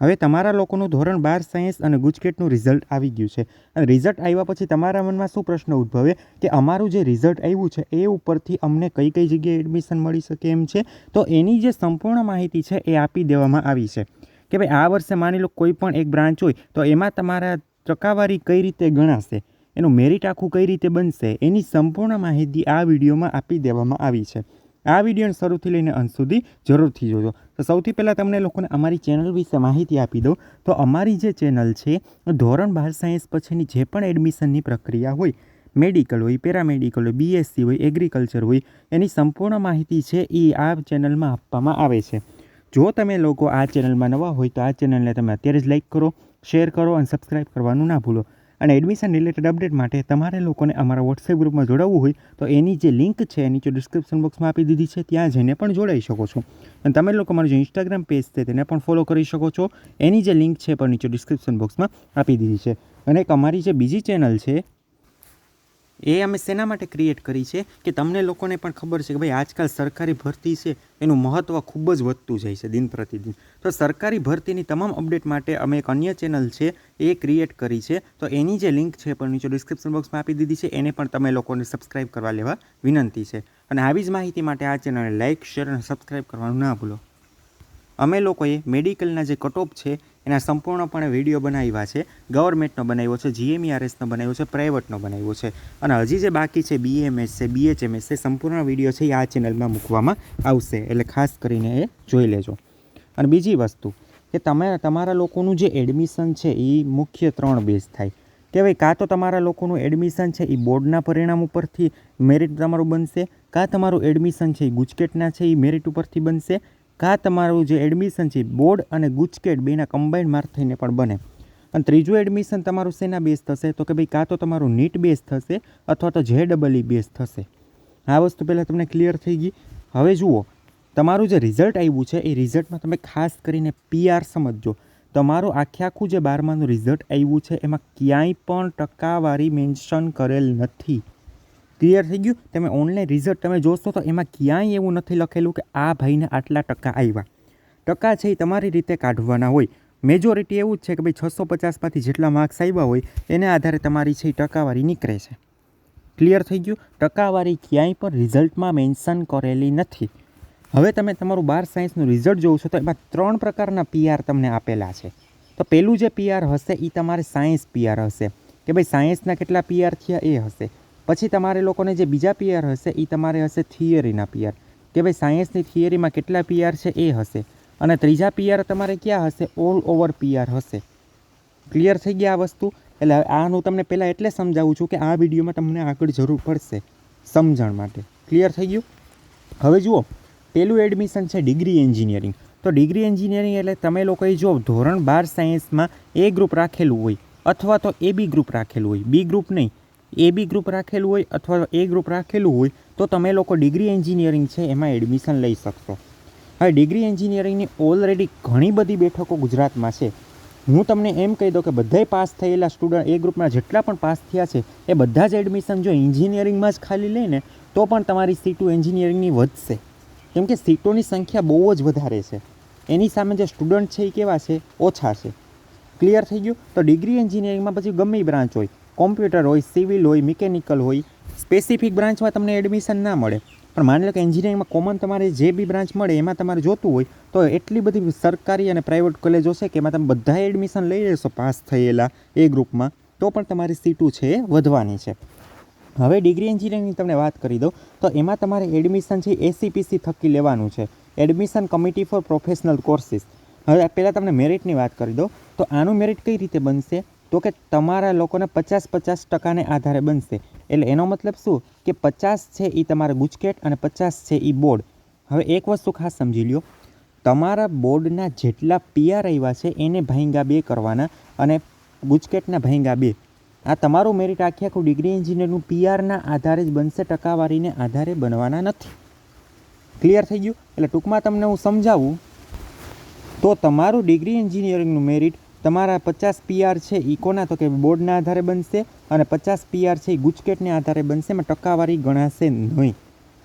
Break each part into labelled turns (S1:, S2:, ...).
S1: હવે તમારા લોકોનું ધોરણ બાર સાયન્સ અને ગુજકેટનું રિઝલ્ટ આવી ગયું છે. અને રિઝલ્ટ આવ્યા પછી તમારા મનમાં શું પ્રશ્ન ઉદ્ભવે? કે અમારું જે રિઝલ્ટ આવ્યું છે, એ ઉપરથી અમને કઈ કઈ જગ્યાએ એડમિશન મળી શકે એમ છે? તો એની જે સંપૂર્ણ માહિતી છે, એ આપી દેવામાં આવી છે. કે ભાઈ, આ વર્ષે માની લો કોઈ પણ એક બ્રાન્ચ હોય, તો એમાં તમારા ટકાવારી કઈ રીતે ગણાશે? એનું મેરિટ આખું કઈ રીતે બનશે? એની સંપૂર્ણ માહિતી આ વિડીયોમાં આપી દેવામાં આવી છે. આ વિડીયોને શરૂથી લઈને અંત સુધી જરૂરથી જોજો. તો સૌથી પહેલાં તમને લોકોને અમારી ચેનલ વિશે માહિતી આપી દઉં. તો અમારી જે ચેનલ છે, ધોરણ બાર સાયન્સ પછીની જે પણ એડમિશનની પ્રક્રિયા હોય, મેડિકલ હોય, પેરામેડિકલ હોય, બીએસસી હોય, એગ્રીકલ્ચર હોય, એની સંપૂર્ણ માહિતી છે એ આ ચેનલમાં આપવામાં આવે છે. જો તમે લોકો આ ચેનલમાં નવા હોય તો આ ચેનલને તમે અત્યારે જ લાઈક કરો, શેર કરો અને સબસ્ક્રાઈબ કરવાનું ના ભૂલો. અને એડમિશન રિલેટેડ અપડેટ માટે તમારે લોકોને અમારા વોટ્સએપ ગ્રુપમાં જોડાવવું હોય તો એની જે લિંક છે નીચે ડિસ્ક્રિપ્શન બોક્સમાં આપી દીધી છે. ત્યાં જઈને પણ જોડાઈ શકો છો. અને તમે લોકો મારું જે ઇન્સ્ટાગ્રામ પેજ છે, તેને પણ ફોલો કરી શકો છો. એની જે લિંક છે પણ નીચે ડિસ્ક્રિપ્શન બોક્સમાં આપી દીધી છે. અને એક અમારી જે બીજી ચેનલ છે એ અમે શેના માટે ક્રિએટ કરી છે કે તમને લોકોને પણ ખબર છે કે ભાઈ આજકાલ સરકારી ભરતી છે, એનું મહત્ત્વ ખૂબ જ વધતું જાય છે દિન પ્રતિદિન. તો સરકારી ભરતીની તમામ અપડેટ માટે અમે એક અન્ય ચેનલ છે, એ ક્રિએટ કરી છે. તો એની જે લિંક છે પણ નીચે ડિસ્ક્રિપ્શન બોક્સમાં આપી દીધી છે. એને પણ તમે લોકોને સબસ્ક્રાઇબ કરવા લેવા વિનંતી છે. અને આવી જ માહિતી માટે આ ચેનલને લાઇક શેર અને સબસ્ક્રાઇબ કરવાનું ના ભૂલો. અમે લોકોએ મેડિકલના જે કટઓફ છે એના સંપૂર્ણપણે વીડિયો બનાવ્યા છે. ગવર્મેન્ટનો બનાવ્યો છે, જીએમઈઆરએસનો બનાવ્યો છે, પ્રાઇવેટનો બનાવ્યો છે. અને હજી જે બાકી છે, બીએમએસ છે, બીએચએમએસ છે, સંપૂર્ણ વીડિયો છે એ આ ચેનલમાં મૂકવામાં આવશે. એટલે ખાસ કરીને એ જોઈ લેજો. અને બીજી વસ્તુ કે તમે, તમારા લોકોનું જે એડમિશન છે એ મુખ્ય ત્રણ બેઝ થાય. કે ભાઈ કાં તો તમારા લોકોનું એડમિશન છે એ બોર્ડના પરિણામ ઉપરથી મેરિટ તમારું બનશે, કાં તમારું એડમિશન છે એ ગુજકેટના છે એ મેરિટ ઉપરથી બનશે કાં તમારું જે એડમિશન છે બોર્ડ અને ગુજકેટ બેના કમ્બાઈન માર્ક થઈને પણ બને. અને ત્રીજું એડમિશન તમારું શેના બેઝ થશે? તો કે ભાઈ કાં તો તમારું નીટ બેઝ થશે અથવા તો જે ડબલ ઈ બેઝ થશે. આ વસ્તુ પહેલાં તમને ક્લિયર થઈ ગઈ. હવે જુઓ, તમારું જે રિઝલ્ટ આવ્યું છે, એ રિઝલ્ટમાં તમે ખાસ કરીને પીઆર સમજજો. તમારું આખે આખું જે બારમાનું રિઝલ્ટ આવ્યું છે, એમાં ક્યાંય પણ ટકાવારી મેન્શન કરેલ નથી. ક્લિયર થઈ ગયું. તમે ઓનલાઈન રિઝલ્ટ તમે જોશો તો એમાં ક્યાંય એવું નથી લખેલું કે આ ભાઈને આટલા ટકા આવ્યા ટકા છે એ તમારી રીતે કાઢવાના હોય. મેજોરિટી એવું જ છે કે ભાઈ છસો પચાસમાંથી જેટલા માર્ક્સ આવ્યા હોય, એને આધારે તમારી છે એ ટકાવારી નીકળે છે. ક્લિયર થઈ ગયું? ટકાવારી ક્યાંય પણ રિઝલ્ટમાં મેન્શન કરેલી નથી. હવે તમે તમારું બાર સાયન્સનું રિઝલ્ટ જોઉં છો તો એમાં ત્રણ પ્રકારના પીઆર તમને આપેલા છે. તો પહેલું જે પીઆર હશે એ તમારે સાયન્સ પીઆર હશે. કે ભાઈ સાયન્સના કેટલા પીઆર થયા એ હશે. પછી તમારે લોકોને જે બીજા પીઆર હશે એ તમારે હશે થિયરીના પીઆર કે ભાઈ સાયન્સની થિયરીમાં કેટલા પીઆર છે એ હશે. અને ત્રીજા પીઆર તમારે ક્યાં હશે? ઓલ ઓવર પીઆર હશે. ક્લિયર થઈ ગયા આ વસ્તુ? એટલે આ હું તમને પહેલાં એટલે સમજાવું છું કે આ વિડીયોમાં તમને આગળ જરૂર પડશે સમજણ માટે. ક્લિયર થઈ ગયું? હવે જુઓ પહેલું એડમિશન છે ડિગ્રી એન્જિનિયરિંગ તો ડિગ્રી એન્જિનિયરિંગ એટલે તમે લોકોએ જો ધોરણ બાર સાયન્સમાં એ ગ્રુપ રાખેલું હોય, અથવા તો એ બી ગ્રુપ રાખેલું હોય બી ગ્રુપ નહીં એ બી ગ્રુપ રાખેલું હોય અથવા એ ગ્રુપ રાખેલું હોય, તો તમે લોકો ડિગ્રી એન્જિનિયરિંગ છે એમાં એડમિશન લઈ શકશો. હવે ડિગ્રી એન્જિનિયરિંગની ઓલરેડી ઘણી બધી બેઠકો ગુજરાતમાં છે. હું તમને એમ કહી દઉં કે બધાય પાસ થયેલા સ્ટુડન્ટ એ ગ્રુપના જેટલા પણ પાસ થયા છે, એ બધા જ એડમિશન જો એન્જિનિયરિંગમાં જ ખાલી લઈને તો પણ તમારી સીટો એન્જિનિયરિંગની વધશે. કેમ કે સીટોની સંખ્યા બહુ જ વધારે છે. એની સામે જે સ્ટુડન્ટ છે એ કેવા છે? ઓછા છે. ક્લિયર થઈ ગયું? તો ડિગ્રી એન્જિનિયરિંગમાં પછી ગમે બ્રાન્ચ હોય. કોમ્પ્યુટર હોય, સિવિલ હોય, મિકેનિકલ હોય, સ્પેસિફિક બ્રાન્ચમાં તમને એડમિશન ના મળે. પણ માની લો કે એન્જિનિયરિંગમાં કોમન તમારે જે બી બ્રાન્ચ મળે, એમાં તમારે જોતું હોય, તો એટલી બધી સરકારી અને પ્રાઇવેટ કોલેજો છે કે એમાં તમે બધા એડમિશન લઈ લેશો, પાસ થયેલા એ ગ્રુપમાં, તો પણ તમારી સીટો છે એ વધવાની છે. હવે ડિગ્રી એન્જિનિયરિંગની તમને વાત કરી દઉં, તો એમાં તમારે એડમિશન છે એસીપીસી થકી લેવાનું છે. Admission committee for professional courses. હવે પહેલાં તમને મેરિટની વાત કરી દઉં, તો આનું મેરિટ કઈ રીતે બનશે? તો કે તમારા લોકોને પચાસ પચાસ ટકાને આધારે બનશે. એટલે એનો મતલબ શું? કે પચાસ છે એ તમારા ગુજકેટ અને પચાસ છે એ બોર્ડ. હવે એક વસ્તુ ખાસ સમજી લ્યો. તમારા બોર્ડના જેટલા પીઆર આવ્યા છે, એને ભાઈંગા બે કરવાના અને ગુજકેટના ભાઈંગા બે. આ તમારું મેરિટ આખી આખું ડિગ્રી એન્જિનિયરનું પીઆરના આધારે જ બનશે, ટકાવારીને આધારે બનવાના નથી. ક્લિયર થઈ ગયું? એટલે ટૂંકમાં તમને હું સમજાવું. તો તમારું ડિગ્રી એન્જિનિયરિંગનું મેરિટ તમારા પચાસ પીઆર છે એ તો કે બોર્ડના આધારે બનશે અને પચાસ પીઆર છે એ ગુજકેટને આધારે બનશે, એમાં ટકાવારી ગણાશે નહીં.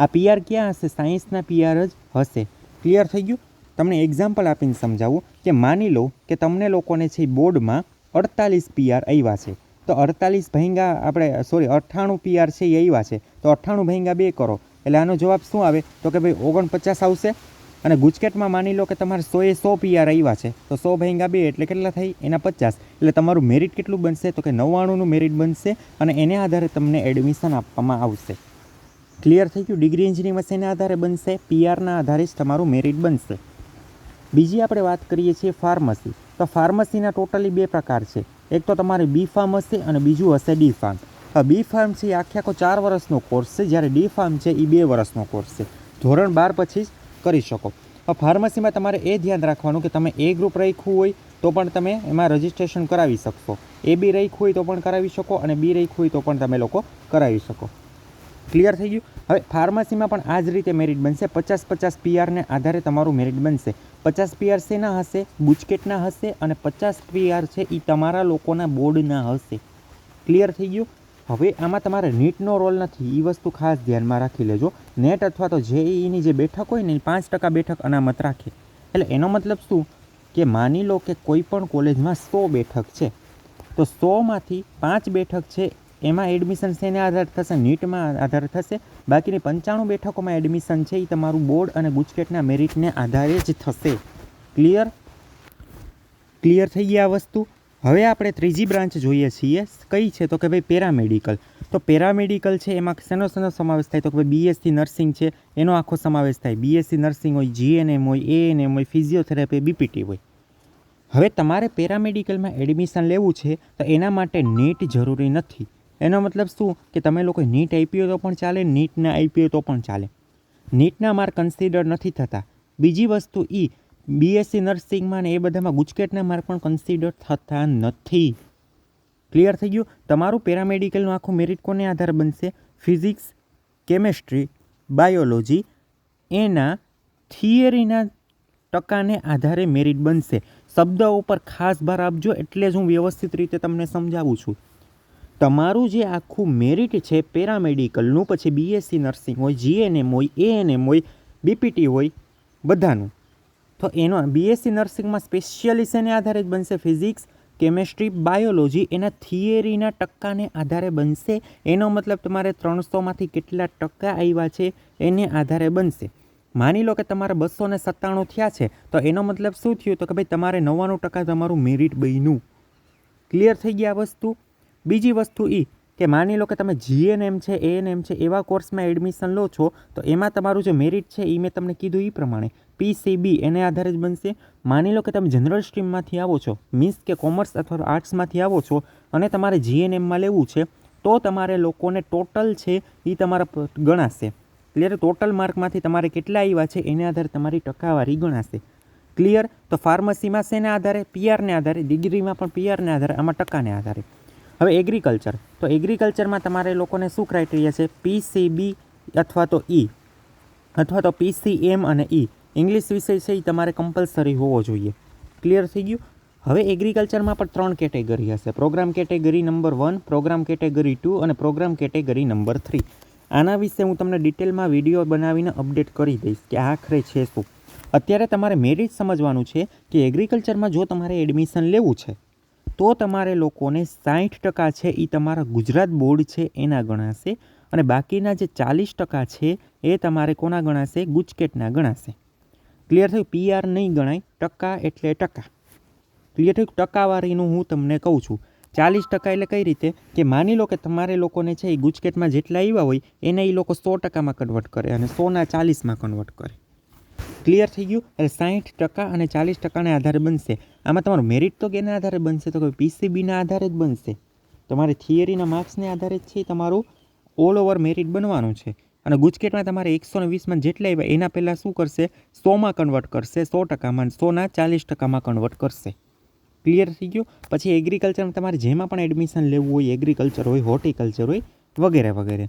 S1: આ પીઆર ક્યાં હશે? સાયન્સના પીઆર જ હશે. ક્લિયર થઈ ગયું? તમને એક્ઝામ્પલ આપીને સમજાવું કે માની લો કે તમને લોકોને છે બોર્ડમાં અડતાલીસ પીઆર આવ્યા છે. તો અડતાલીસ ભાંગા આપણે સોરી અઠ્ઠાણું પીઆર છે એ આવ્યા છે. તો અઠ્ઠાણું ભાંગા બે કરો. એટલે આનો જવાબ શું આવે? તો કે ભાઈ ઓગણપચાસ આવશે. અને ગુજકેટમાં માની લો કે તમારે સોએ સો પીઆર આવ્યા છે, તો સો ભાંગા બે એટલે કેટલા થઈ? એના પચાસ. એટલે તમારું મેરિટ કેટલું બનશે? તો કે નવ્વાણુંનું મેરિટ બનશે અને એને આધારે તમને એડમિશન આપવામાં આવશે. ક્લિયર થઈ ગયું? ડિગ્રી એન્જિનિયરિંગ શેના આધારે બનશે પીઆરના આધારે જ તમારું મેરિટ બનશે. બીજી આપણે વાત કરીએ છીએ ફાર્મસી તો ફાર્મસીના ટોટલી બે પ્રકાર છે. એક તો તમારે બી ફાર્મ હશે અને બીજું હશે ડી ફાર્મ બી ફાર્મ છે એ આખે આખો ચાર વર્ષનો કોર્સ છે. જ્યારે ડી ફાર્મ છે એ બે વર્ષનો કોર્સ છે. ધોરણ બાર પછી જ કરી શકો. ફાર્મસીમાં તમારે એ ધ્યાન રાખવાનું કે તમે એ ગ્રુપ રાખ્યું હોય તો પણ તમે એમાં રજિસ્ટ્રેશન કરાવી શકશો. એ બી રાખ્યું હોય તો પણ કરાવી શકો અને બી રાખ્યું હોય તો પણ તમે લોકો કરાવી શકો. ક્લિયર થઈ ગયું? હવે ફાર્મસીમાં પણ આ જ રીતે મેરિટ બનશે. પચાસ પચાસ પીઆરને આધારે તમારું મેરિટ બનશે. પચાસ પીઆર શેના હશે? ગુજકેટના હશે અને પચાસ પીઆર છે એ તમારા લોકોના બોર્ડના હશે. ક્લિયર થઈ ગયું? હવે આમાં તમારે નીટનો રોલ નથી એ વસ્તુ ખાસ ધ્યાનમાં રાખી લેજો. નેટ અથવા તો જેઈની જે બેઠક હોય ને એ પાંચ ટકા બેઠક અનામત રાખે. એટલે એનો મતલબ શું? કે માની લો કે કોઈ પણ કોલેજમાં સો બેઠક છે, તો સોમાંથી પાંચ બેઠક છે, એમાં એડમિશન શેને આધાર થશે? નીટમાં આધાર થશે. બાકીની પંચાણું બેઠકોમાં એડમિશન છે એ તમારું બોર્ડ અને ગુજકેટના મેરિટને આધારે જ થશે. ક્લિયર? ક્લિયર થઈ ગઈ આ વસ્તુ? હવે આપણે ત્રીજી બ્રાન્ચ જોઈએ છીએ, કઈ છે? તો કે ભાઈ પેરામેડિકલ. તો પેરામેડિકલ છે, એમાં શેનો શેનો સમાવેશ થાય? તો કે ભાઈ બીએસસી નર્સિંગ છે, એનો આખો સમાવેશ થાય. બીએસસી નર્સિંગ હોય જીએનએમ હોય એએનએમ હોય, ફિઝિયોથેરાપી બીપીટી હોય. હવે તમારે પેરામેડિકલમાં એડમિશન લેવું છે, તો એના માટે નીટ જરૂરી નથી. એનો મતલબ શું? કે તમે લોકો નીટ હોય તો પણ ચાલે નીટના હોય તો પણ ચાલે. નીટના માર્ક કન્સિડર નથી થતા. બીજી વસ્તુ એ બીએસસી નર્સિંગમાં ને એ બધામાં ગુજકેટના માર્ક પણ કન્સિડર થતા નથી. ક્લિયર થઈ ગયું? તમારું પેરામેડિકલનું આખું મેરિટ કોને આધાર બનશે? ફિઝિક્સ કેમેસ્ટ્રી બાયોલોજી એના થિયરીના ટકાને આધારે મેરિટ બનશે. શબ્દ ઉપર ખાસ ભાર આપજો એટલે જ હું વ્યવસ્થિત રીતે તમને સમજાવું છું. તમારું જે આખું મેરિટ છે પેરામેડિકલનું પછી બીએસસી નર્સિંગ હોય જીએનએમ હોય એએનએમ હોય બીપીટી હોય, બધાનું. તો એનો બીએસસી નર્સિંગમાં સ્પેશિયલી શેને આધારે જ બનશે ફિઝિક્સ કેમેસ્ટ્રી બાયોલોજી એના થિયરીના ટકાને આધારે બનશે. એનો મતલબ તમારે ત્રણસોમાંથી કેટલા ટકા આવ્યા છે એને આધારે બનશે. માની લો કે તમારે બસો ને સત્તાણું થયા છે, તો એનો મતલબ શું થયું? તો કે ભાઈ તમારે નવ્વાણું ટકા તમારું મેરિટ બન્યું. ક્લિયર થઈ ગયા વસ્તુ? બીજી વસ્તુ એ કે માની લો કે તમે જીએનએમ છે એએનએમ છે, એવા કોર્સમાં એડમિશન લો છો, તો એમાં તમારું જે મેરિટ છે એ મેં તમને કીધું એ પ્રમાણે. પીસીબી એને આધારે જ બનશે. માની લો કે તમે જનરલ સ્ટ્રીમમાંથી આવો છો મીન્સ કે કોમર્સ અથવા આર્ટ્સમાંથી આવો છો અને તમારે જીએનએમમાં લેવું છે, તો તમારે લોકોને ટોટલ છે એ તમારા ગણાશે. ક્લિયર ટોટલ માર્કમાંથી તમારે કેટલા આવ્યા છે એને આધારે તમારી ટકાવારી ગણાશે. ક્લિયર તો ફાર્મસીમાં શેના આધારે? પીઆરને આધારે. ડિગ્રીમાં પણ પીઆરને આધારે, આમાં ટકાને આધારે. હવે એગ્રીકલ્ચર. તો એગ્રીકલ્ચરમાં તમારે લોકોને શું ક્રાઇટેરિયા છે? પીસીબી અથવા તો ઈ. અથવા તો પીસીએમ અને ઈ. ઇંગ્લિશ વિષય છે એ તમારે કમ્પલસરી હોવો જોઈએ. ક્લિયર થઈ ગયું? હવે એગ્રીકલ્ચરમાં પણ ત્રણ કેટેગરી હશે. Program category number one program category two અને પ્રોગ્રામ કેટેગરી નંબર થ્રી આના વિશે હું તમને ડિટેલમાં વીડિયો બનાવીને અપડેટ કરી દઈશ કે આખરે છે શું. અત્યારે તમારે મેરિટ સમજવાનું છે કે એગ્રીકલ્ચરમાં જો તમારે એડમિશન લેવું છે, તો તમારે લોકોને સાઠ ટકા છે એ તમારા ગુજરાત બોર્ડ છે એના ગણાશે અને બાકીના જે ચાલીસ ટકા છે એ તમારે કોના ગણાશે? ગુજકેટના ગણાશે. ક્લિયર થયું? પીઆર નહીં ગણાય. ટકા એટલે ટકા. ક્લિયર થયું? ટકાવારીનું હું તમને કહું છું. ચાલીસ ટકા એટલે કઈ રીતે? કે માની લો કે તમારે લોકોને છે એ ગુજકેટમાં જેટલા આવ્યા હોય, એને એ લોકો સો ટકામાં કન્વર્ટ કરે અને સોના ચાલીસમાં કન્વર્ટ કરે. ક્લિયર થઈ ગયું? એટલે સાઠ ટકા અને ચાલીસ ટકાના આધારે બનશે. આમાં તમારું મેરિટ તો કેના આધારે બનશે? તો કે પીસીબીના આધારે જ બનશે. તમારે થિયરીના માર્ક્સને આધારે જ છે તમારું ઓલ ઓવર મેરિટ બનવાનું છે. અને ગુજકેટમાં તમારે એકસો ને વીસમાં જેટલા આવ્યા, એના પહેલાં શું કરશે? સોમાં કન્વર્ટ કરશે, સો ટકામાં, સોના ચાલીસ ટકામાં કન્વર્ટ કરશે. ક્લિયર થઈ ગયું? પછી એગ્રીકલ્ચરમાં તમારે જેમાં પણ એડમિશન લેવું હોય એગ્રીકલ્ચર હોય હોર્ટિકલ્ચર હોય, વગેરે વગેરે.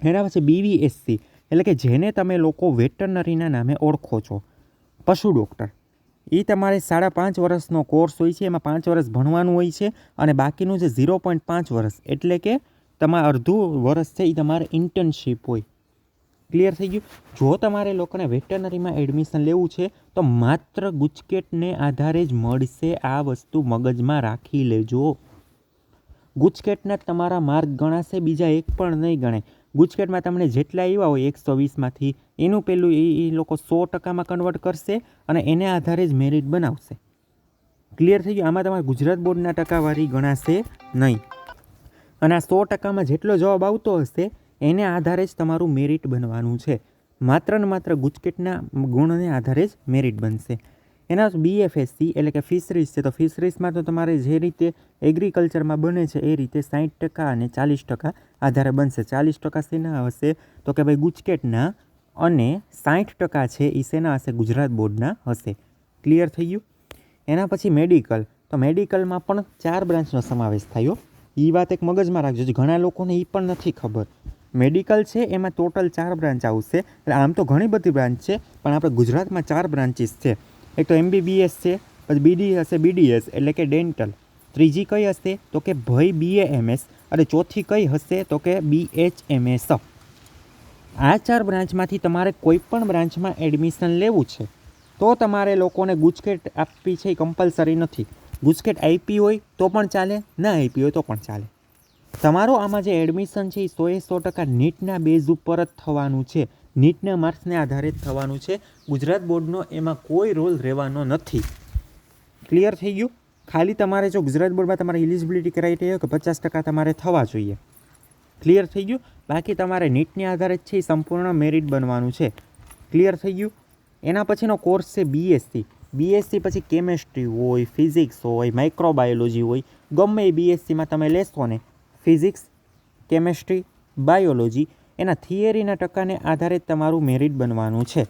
S1: એના પછી બીવીએસસી એટલે કે જેને તમે લોકો વેટરનરીના નામે ઓળખો છો. પશુ ડૉક્ટર એ તમારે સાડા પાંચ વર્ષનો કોર્સ હોય છે, એમાં પાંચ વર્ષ ભણવાનું હોય છે, અને બાકીનું જે ઝીરો પોઈન્ટ પાંચ વર્ષ, એટલે કે તમારે અડધું વર્ષ છે એ તમારે ઇન્ટર્નશીપ હોય. ક્લિયર થઈ ગયું. જો તમારે લોકોને વેટરનરીમાં એડમિશન લેવું છે, તો માત્ર ગુજકેટને આધારે જ મળશે આ વસ્તુ મગજમાં રાખી લેજો. ગુજકેટના તમારા માર્ક ગણાશે, બીજા એક પણ નહીં ગણાય ગુજકેટમાં તમને જેટલા આવ્યા હોય, એકસો વીસમાંથી, એનું પેલું એ એ લોકો સો ટકામાં કન્વર્ટ કરશે અને એને આધારે જ મેરિટ બનાવશે. ક્લિયર થઈ ગયું? આમાં તમારે ગુજરાત બોર્ડના ટકાવારી ગણાશે નહીં. અને આ સો ટકામાં જેટલો જવાબ આવતો હશે એને આધારે જ તમારું મેરિટ બનવાનું છે. માત્ર ને માત્ર ગુજકેટના ગુણને આધારે જ મેરિટ બનશે. એના બીએફએસસી એટલે કે ફિશરીઝ છે, તો ફિશરીઝમાં તો તમારે જે રીતે એગ્રીકલ્ચરમાં બને છે, એ રીતે સાઠ ટકા અને ચાલીસ ટકા આધારે બનશે. ચાલીસ ટકા શેના હશે, તો કે ભાઈ ગુજકેટના અને સાઠ ટકા છે એ શેના હશે, ગુજરાત બોર્ડના હશે. ક્લિયર થઈ ગયું? એના પછી મેડિકલ. તો મેડિકલમાં પણ ચાર બ્રાન્ચનો સમાવેશ થયો એ વાત એક મગજમાં રાખજો. ઘણા લોકોને એ પણ નથી ખબર. મેડિકલ છે, એમાં ટોટલ ચાર બ્રાન્ચ આવશે. એટલે આમ તો ઘણી બધી બ્રાન્ચ છે, પણ આપણે ગુજરાતમાં ચાર બ્રાન્ચીસ છે. એક તો એમબીબીએસ છે, પછી બીડી હશે બીડીએસ, એટલે કે ડેન્ટલ. ત્રીજી કઈ હશે? તો કે ભય બીએએમએસ. અને ચોથી કઈ હશે? તો કે બીએચએમએસ. આ ચાર બ્રાન્ચમાંથી તમારે કોઈ પણ બ્રાન્ચમાં એડમિશન લેવું છે, તો તમારે લોકોને ગુજકેટ આપવી છે એ કમ્પલસરી નથી. ગુજકેટ આપી હોય તો પણ ચાલે, ના આપી હોય તો પણ ચાલે. તમારું આમાં જે એડમિશન છે એ સોએ સો ટકા નીટના બેઝ ઉપર જ થવાનું છે. નીટના માર્ક્સને આધારે જ થવાનું છે. ગુજરાત બોર્ડનો એમાં કોઈ રોલ રહેવાનો નથી. ક્લિયર થઈ ગયું? ખાલી તમારે જો ગુજરાત બોર્ડમાં તમારે ઇલિજિબિલિટી ક્રાઇટેરિયા કે પચાસ ટકા તમારે થવા જોઈએ. ક્લિયર થઈ ગયું? બાકી તમારે નીટને આધારે જ છે એ સંપૂર્ણ મેરિટ બનવાનું છે. ક્લિયર થઈ ગયું? એના પછીનો કોર્સ છે બીએસસી બીએસસી પછી કેમેસ્ટ્રી હોય ફિઝિક્સ હોય માઇક્રોબાયોલોજી હોય. ગમે એ બીએસસીમાં તમે લેશો ને ફિઝિક્સ, કેમેસ્ટ્રી, બાયોલોજી એના થિયરીના ટકાને આધારે તમારું મેરિટ બનવાનું છે.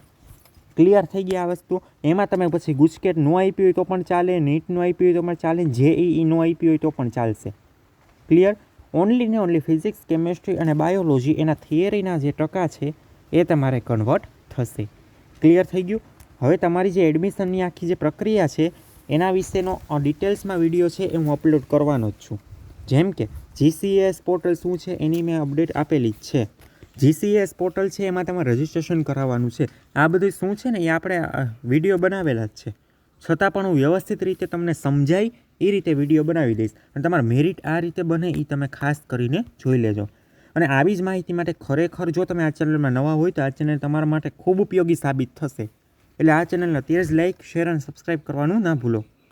S1: ક્લિયર થઈ ગયા આ વસ્તુ એમાં તમે પછી ગુજકેટ નો આપી હોય તો પણ ચાલે, નીટ નો આપી હોય તો પણ ચાલે, જેઈઈ નો આપી હોય તો પણ ચાલશે. ક્લિયર? ઓનલી ને ઓનલી ફિઝિક્સ, કેમેસ્ટ્રી અને બાયોલોજી એના થિયરીના જે ટકા છે એ તમારે કન્વર્ટ થશે. ક્લિયર થઈ ગયું? હવે તમારી જે એડમિશનની આખી જે પ્રક્રિયા છે એના વિશેનો ડિટેલ્સમાં વીડિયો છે એ હું અપલોડ કરવાનો જ છું. જેમ કે જીસીએસ પોર્ટલ શું છે એની મેં અપડેટ આપેલી જ છે. જીસીએસ પોર્ટલ છે એમાં તમારે રજિસ્ટ્રેશન કરાવવાનું છે. આ બધું શું છે ને એ આપણે વીડિયો બનાવેલા જ છે. છતાં પણ હું વ્યવસ્થિત રીતે તમને સમજાય એ રીતે વીડિયો બનાવી દઈશ. અને તમારા મેરિટ આ રીતે બને એ તમે ખાસ કરીને જોઈ લેજો. અને આવી જ માહિતી માટે ખરેખર જો તમે આ ચેનલમાં નવા હોય તો આ ચેનલ તમારા માટે ખૂબ ઉપયોગી સાબિત થશે. એટલે આ ચેનલને અત્યારે જ લાઇક શેર અને સબસ્ક્રાઈબ કરવાનું ના ભૂલો.